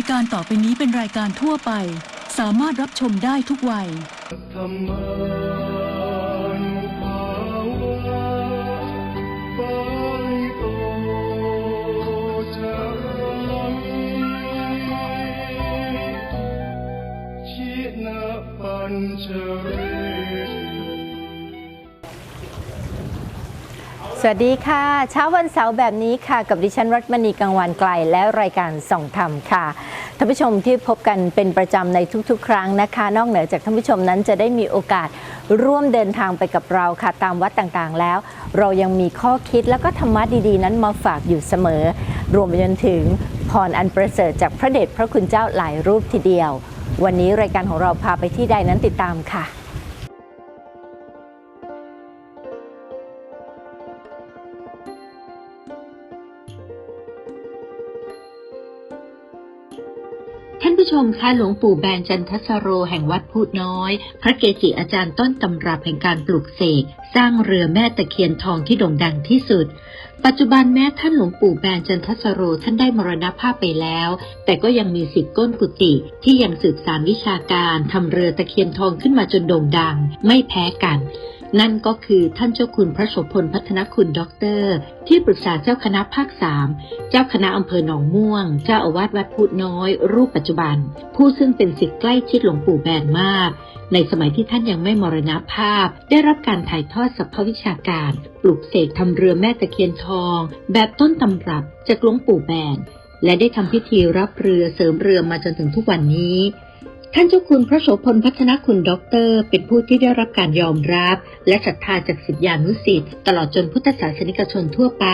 ายการต่อไปนี้เป็นรายการทั่วไป สามารถรับชมได้ทุกวัย ปัญจเว สวัสดีค่ะ เช้าวันเสาร์แบบนี้ค่ะ กับดิฉันรัตมณีกังวานไกลและรายการส่องธรรมค่ะท่านผู้ชมที่พบกันเป็นประจำในทุกๆ ครั้งนะคะ นอกเหนือจากท่านผู้ชมนั้นจะได้มีโอกาสร่วมเดินทางไปกับเราค่ะ ตามวัดต่างๆแล้ว เรายังมีข้อคิดแล้วก็ธรรมะดีๆ นั้นมาฝากอยู่เสมอ รวมไปจนถึงพรอันประเสริฐจากพระเดชพระคุณเจ้าหลายรูปทีเดียว วันนี้รายการของเราพาไปที่ใดนั้นติดตามค่ะ มคะหลวงปู่แบนจันทสโรแห่งวัดพูดน้อย พระเกจิอาจารย์ต้นตำรับแห่งการปลูกเสกสร้างเรือแม่ตะเคียนทองที่โด่งดังที่สุด ปัจจุบันแม้ท่านหลวงปู่แบนจันทสโรท่านได้มรณภาพไปแล้ว แต่ก็ยังมีสิทธิ์ก้นกุฏิที่ยังสืบสานวิชาการทำเรือตะเคียนทองขึ้นมาจนโด่งดัง ไม่แพ้กัน นั่นก็คือท่านเจ้าคุณพระโสพลพัฒนคุณด็อกเตอร์ ที่ปรึกษาเจ้าคณะภาคสามเจ้าคณะอำเภอหนองม่วง เจ้าอาวาสวัดพูดน้อย รูปปัจจุบัน ผู้ซึ่งเป็นศิษย์ใกล้ชิดหลวงปู่แบนมาก ในสมัยที่ท่านยังไม่มรณภาพ ได้รับการถ่ายทอดสรรพวิชาการ ปลูกเสกทำเรือแม่ตะเคียนทอง แบบต้นตำรับจากหลวงปู่แบนและได้ทำพิธีรับเรือเสริมเรือมาจนถึงทุกวันนี้ ท่านเจ้าคุณพระโสพลพัฒนคุณด็อกเตอร์ เป็นผู้ที่ได้รับการยอมรับ และศรัทธาจากศิษยานุศิษย์ตลอดจนพุทธศาสนิกชนทั่วไป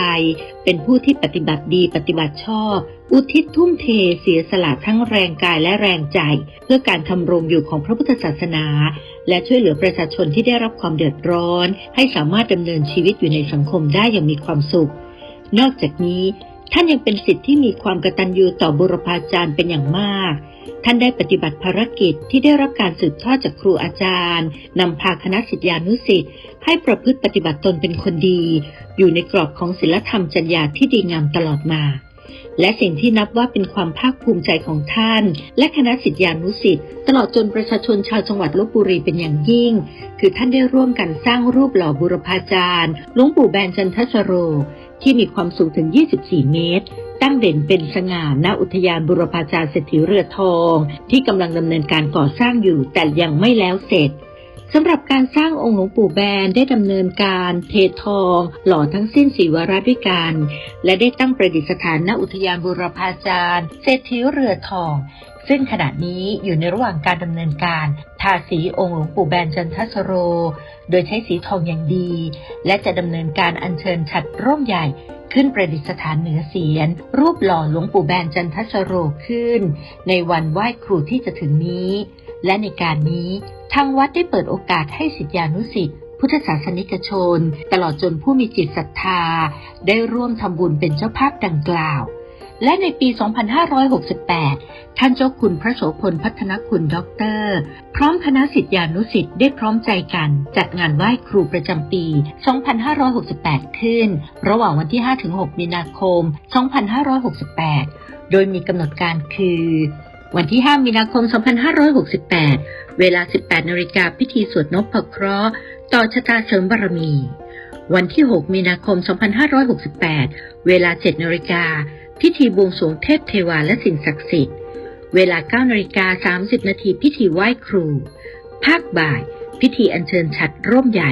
เป็นผู้ที่ปฏิบัติดีปฏิบัติชอบ อุทิศทุ่มเทเสียสละทั้งแรงกายและแรงใจ เพื่อการทำรงอยู่ของพระพุทธศาสนา และช่วยเหลือประชาชนที่ได้รับความเดือดร้อน ให้สามารถดำเนินชีวิตอยู่ในสังคมได้อย่างมีความสุข นอกจากนี้ ท่านยังเป็นสิทธิ์ที่มีความกตัญญูต่อบุรพาจารย์เป็นอย่างมาก ท่านได้ปฏิบัติภารกิจที่ได้รับการสืบทอดจากครูอาจารย์ นำพาคณะศิษยานุศิษย์ให้ประพฤติปฏิบัติตนเป็นคนดี อยู่ในกรอบของศีลธรรมจรรยาที่ดีงามตลอดมา และสิ่งที่นับว่าเป็นความภาคภูมิใจของท่าน และคณะศิษยานุศิษย์ตลอดจนประชาชนชาวจังหวัดลบบุรีเป็นอย่างยิ่ง คือท่านได้ร่วมกันสร้างรูปหล่อบุรพาจารย์หลวงปู่แบนจันทสโร ที่มีความสูงถึง 24 เมตร ตั้งเด่นเป็นสง่าณอุทยานบุรพาจารย์เศรษฐีเรือทอง ที่กำลังดำเนินการก่อสร้างอยู่แต่ยังไม่แล้วเสร็จสำหรับการสร้างองค์หลวงปู่แบนได้ดำเนินการเททอง หล่อทั้งสิ้นสีวาระด้วยกัน และได้ตั้งประดิษฐานณอุทยานบุรพาจารย์เศรษฐีเรือทอง ซึ่งขณะนี้อยู่ในระหว่างการดำเนินการทาสีองค์หลวงปู่แบนจันทสโร โดยใช้สีทองอย่างดี และจะดำเนินการอัญเชิญฉัดร่มใหญ่ขึ้นประดิษฐานเหนือเสียน รูปหล่อหลวงปู่แบนจันทสโรขึ้น ในวันไหว้ครูที่จะถึงนี้ และในการนี้ทางวัดได้เปิดโอกาสให้ศิษยานุศิษย์พุทธศาสนิกชน ตลอดจนผู้มีจิตศรัทธา ได้ร่วมทำบุญเป็นเจ้าภาพดังกล่าว และในปี 2568 ท่านเจ้าคุณพระโสพลพัฒนคุณด็อกเตอร์ พร้อมคณะศิษยานุศิษย์ได้พร้อมใจกันจัดงานไหว้ครูประจำปี 2568 ขึ้น ระหว่างวันที่ 5-6 มีนาคม 2568 โดยมีกำหนดการคือ วันที่ 5 มีนาคม 2568 เวลา 18นาฬิกาพิธีสวดนพเคราะห์ต่อชะตาเสริมบารมี วันที่ 6 มีนาคม 2568 เวลา 7นาฬิกา พิธีบวงสรวงเทพเทวาและสิ่งศักดิ์สิทธิ์ เวลา9นาฬิกา30 นาทีพิธีไหว้ครู ภาคบ่าย พิธีอัญเชิญฉัดร่มใหญ่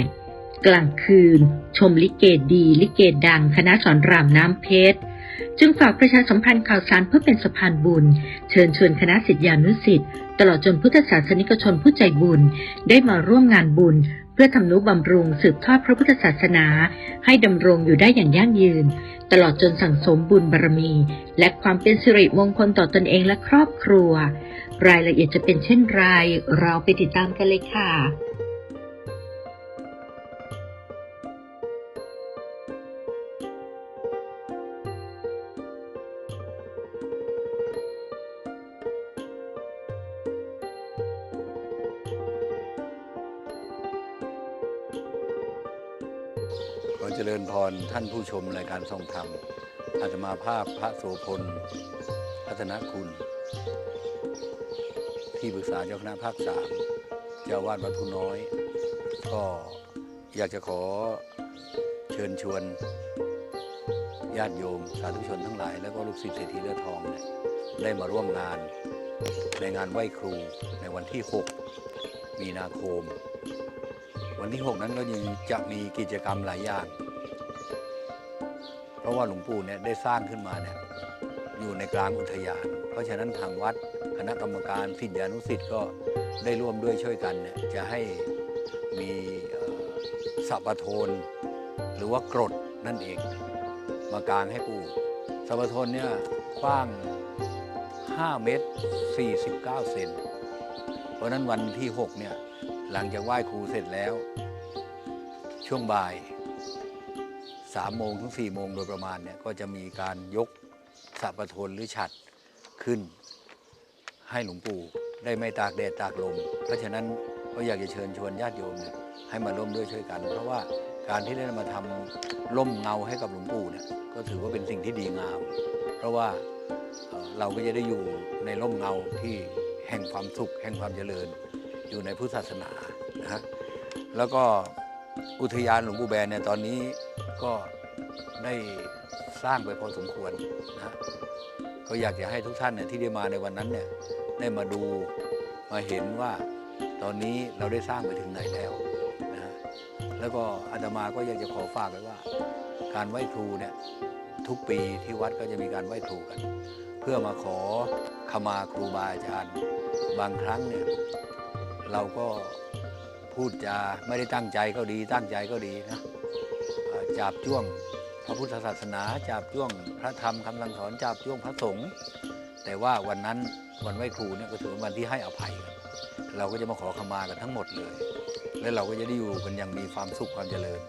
กลางคืน ชมลิเกดี ลิเกดัง คณะสอนรามน้ำเพชร จึงฝากประชาสัมพันธ์ข่าวสารเพื่อเป็นสะพานบุญ เชิญชวนคณะศิษยานุศิษย์ตลอดจนพุทธศาสนิกชนผู้ใจบุญ ได้มาร่วมงานบุญ เพื่อทำนุบำรุงสืบทอดพระพุทธศาสนา ให้ดำรงอยู่ได้อย่างยั่งยืน ตลอดจนสั่งสมบุญบารมี และความเป็นสิริมงคลต่อตนเองและครอบครัว รายละเอียดจะเป็นเช่นไร เราไปติดตามกันเลยค่ะ ขอเจริญพรท่านผู้ชมรายการทรงธรรมอาตมาภาพพระโสพลพัฒนคุณ ที่ปรึกษาเจ้าคณะภาคสามเจ้าวาดวัดภูน้อย ก็อยากจะขอเชิญชวนญาติโยมสาธุชนทั้งหลาย แล้วก็ลูกศิษย์เศรษฐีเลือดทองเนี่ยได้มาร่วมงานในงานไหว้ครูในวันที่ 6 มีนาคม วันที่ 6 นั้นก็ยังจะมีกิจกรรมหลายอย่าง เพราะว่าหลวงปู่เนี่ยได้สร้างขึ้นมาเนี่ยอยู่ในกลางอุทยาน เพราะฉะนั้นทางวัดคณะกรรมการศิษยานุศิษย์ก็ได้ร่วมด้วยช่วยกันเนี่ยจะให้มีสัปโทน หรือว่ากรดนั่นเอง มากางให้ปู่สัปโทนเนี่ยกว้าง 5 เมตร 49 เซนเพราะฉะนั้นวันที่ 6 เนี่ย หลังจากไหว้ครูเสร็จแล้ว ช่วงบ่าย3โมงถึง4โมงโดยประมาณเนี่ยก็จะมีการยกสัปทนหรือฉัดขึ้น ให้หลวงปู่ได้ไม่ตากแดดตากลม เพราะฉะนั้นก็อยากจะเชิญชวนญาติโยมเนี่ยให้มาร่วมด้วยช่วยกัน เพราะว่าการที่ได้มาทำร่มเงาให้กับหลวงปู่เนี่ยก็ถือว่าเป็นสิ่งที่ดีงาม เพราะว่าเอ่อเราก็จะได้อยู่ในร่มเงาที่แห่งความสุขแห่งความเจริญ อยู่ในพุทธศาสนานะฮะแล้วก็อุทยานหลวงปู่แบนเนี่ยตอนนี้ก็ได้สร้างไปพอสมควรนะฮะก็อยากจะให้ทุกท่านเนี่ยที่ได้มาในวันนั้นเนี่ยได้มาดูมาเห็นว่าตอนนี้เราได้สร้างไปถึงไหนแล้วนะฮะแล้วก็อาตมาก็อยากจะขอฝากไว้ว่า การไหว้ครูเนี่ยทุกปีที่วัดก็จะมีการไหว้ครูกัน เพื่อมาขอขมาครูบาอาจารย์ บางครั้งเนี่ย เราก็พูดจาไม่ได้ตั้งใจก็ดี ตั้งใจก็ดีนะจาบจ้วงพระพุทธศาสนาจาบจ้วงพระธรรมคำสั่งสอนจาบจ้วงพระสงฆ์แต่ว่าวันนั้นวันไหว้ครูเนี่ยก็ถือวันที่ให้อภัย เราก็จะมาขอขมากันทั้งหมดเลย และเราก็จะได้อยู่กันอย่างมีความสุขความเจริญ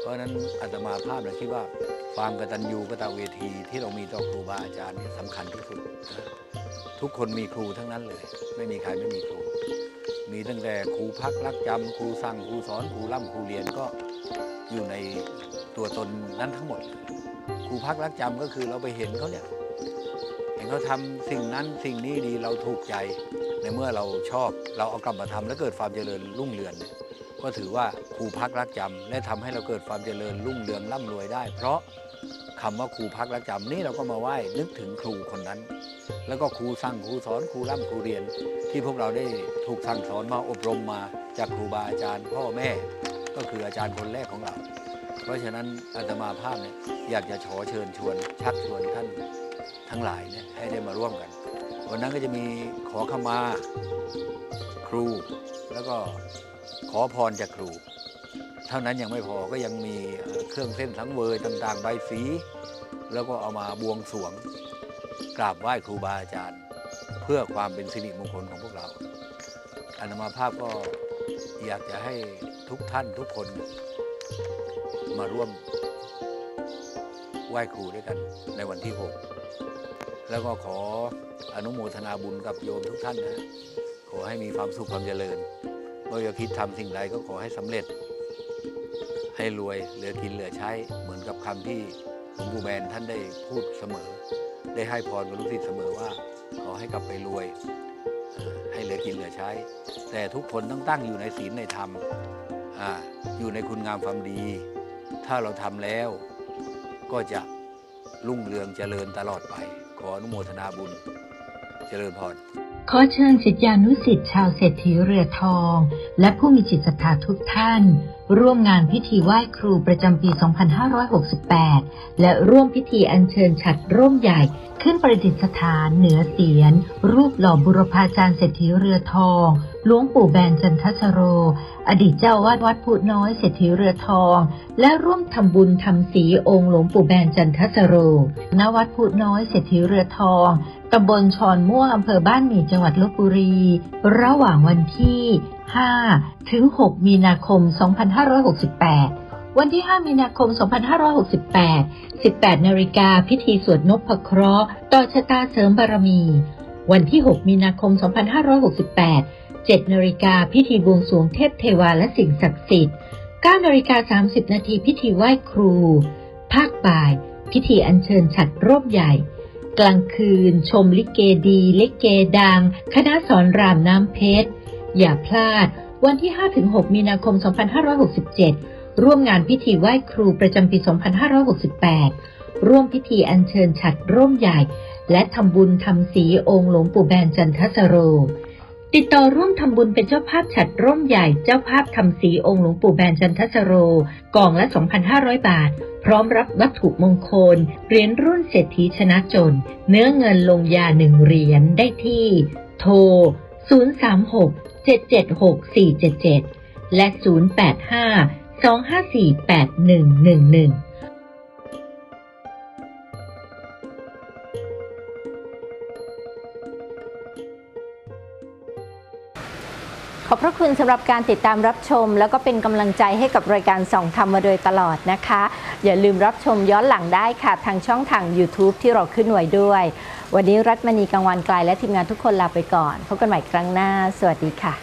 เพราะฉะนั้นอาตมาภาพเลยคิดว่าความกตัญญูกตเวทีที่เรามีต่อครูบาอาจารย์เนี่ยสำคัญที่สุด ทุกคนมีครูทั้งนั้นเลย ไม่มีใครไม่มีครู มีตั้งแต่ครูพักรักจำครูสั่งครูสอนครูร่ำครูเรียนก็อยู่ในตัวตนนั้นทั้งหมด ครูพักรักจำก็คือเราไปเห็นเขาเนี่ยเห็นเขาทำสิ่งนั้นสิ่งนี้ดีเราถูกใจในเมื่อเราชอบเราเอากลับมาทำแล้วเกิดความเจริญรุ่งเรืองก็ถือว่าครูพักรักจำและทำให้เราเกิดความเจริญรุ่งเรืองร่ำรวยได้ เพราะ คำว่าครูพักรักจำนี่เราก็มาไหว้นึกถึงครูคนนั้น แล้วก็ครูสั่งครูสอนครูร่ำครูเรียน ที่พวกเราได้ถูกสั่งสอนมาอบรมมาจากครูบาอาจารย์ พ่อแม่ก็คืออาจารย์คนแรกของเรา เพราะฉะนั้นอาตมาภาพเนี่ยอยากจะขอเชิญชวน ชักชวนท่านทั้งหลายเนี่ยให้ได้มาร่วมกัน วันนั้นก็จะมีขอขมาครู แล้วก็ขอพรจากครู ท่านั้นยังไม่พอก็ยังมีเครื่องเส้นสังเวยต่างๆใบสี แล้วก็เอามาบวงสรวงกราบไหว้ครูบาอาจารย์ เพื่อความเป็นสิริมงคลของพวกเราอามาภาพก็อยากจะให้ทุกท่านทุกคนมาร่วมไหว้ครูด้วยกันในวันที่ 6 แล้วก็ขออนุโมทนาบุญกับโยมทุกท่านนะ ขอให้มีความสุขความเจริญเมื่อจะคิดทำสิ่งใดก็ขอให้สำเร็จ ให้รวยเหลือกินเหลือใช้ เหมือนกับคำที่หลวงปู่แบนท่านได้พูดเสมอ ได้ให้พรกับลูกศิษย์เสมอว่า ขอให้กลับไปรวย ให้เหลือกินเหลือใช้ แต่ทุกคนต้องตั้งอยู่ในศีลในธรรมออยู่ในคุณงามความดี ถ้าเราทำแล้วก็จะรุ่งเรืองเจริญตลอดไป ขออนุโมทนาบุญ เจริญพร ขอเชิญศิษยานุศิษย์ชาวเศรษฐีเรือทอง และผู้มีจิตศรัทธาทุกท่าน ร่วมงานพิธีไหว้ครูประจำปี 2568 และร่วมพิธีอัญเชิญฉัดร่มใหญ่ ขึ้นประดิษฐานเหนือเสียน รูปหล่อบุรพาจารย์เศรษฐีเรือทองหลวงปู่แบนจันทสโร อดีตเจ้าวาดวัดพุน้อยเศรษฐีเรือทอง และร่วมทำบุญทำสีองค์หลวงปู่แบนจันทสโรณวัดพุน้อยเศรษฐีเรือทอง ตำบลชอนม่วงอำเภอบ้านหมี่จังหวัดลบบุรี ระหว่างวันที่ 5 ถึง 6 มีนาคม 2568 วันที่ 5 มีนาคม 2568 18นาฬิกาพิธีสวดนพเคราะห์ต่อชะตาเสริมบารมี วันที่ 6 มีนาคม 2568 7นาฬิกาพิธีบวงสรวงเทพเทวาและสิ่งศักดิ์สิทธิ์ 9นาฬิกา30 นาทีพิธีไหว้ครู ภาคบ่าย พิธีอัญเชิญฉัดร่มใหญ่ กลางคืน ชมลิเกดีลิเกดัง คณะสอนรามน้ำเพชร อย่าพลาด วันที่ 5-6 มีนาคม 2567 ร่วมงานพิธีไหว้ครูประจำปี 2568 ร่วมพิธีอัญเชิญฉัดร่มใหญ่ และทำบุญทำสีองค์หลวงปู่แบนจันทสโร ติดต่อร่วมทำบุญเป็นเจ้าภาพฉัดร่มใหญ่เจ้าภาพทำสีองค์หลวงปู่แบนจันทสโร กองละ 2,500 บาท พร้อมรับวัตถุมงคลเหรียญรุ่นเศรษฐีชนะจน เนื้อเงินลงยาหนึ่งเหรียญได้ที่ โทร 036 776 477 และ 085 254 8111 อบพระคุณสำหรับการติดตามรับชม แล้วก็เป็นกำลังใจให้กับรายการส่องธรรมมาโดยตลอดนะคะ อย่าลืมรับชมย้อนหลังได้ค่ะ ทางช่องทาง YouTube ที่เราขึ้นไว้ด้วย วันนี้รัตมณีกังวันไกลและทีมงานทุกคนลาไปก่อนพบกันใหม่ครั้งหน้า สวัสดีค่ะ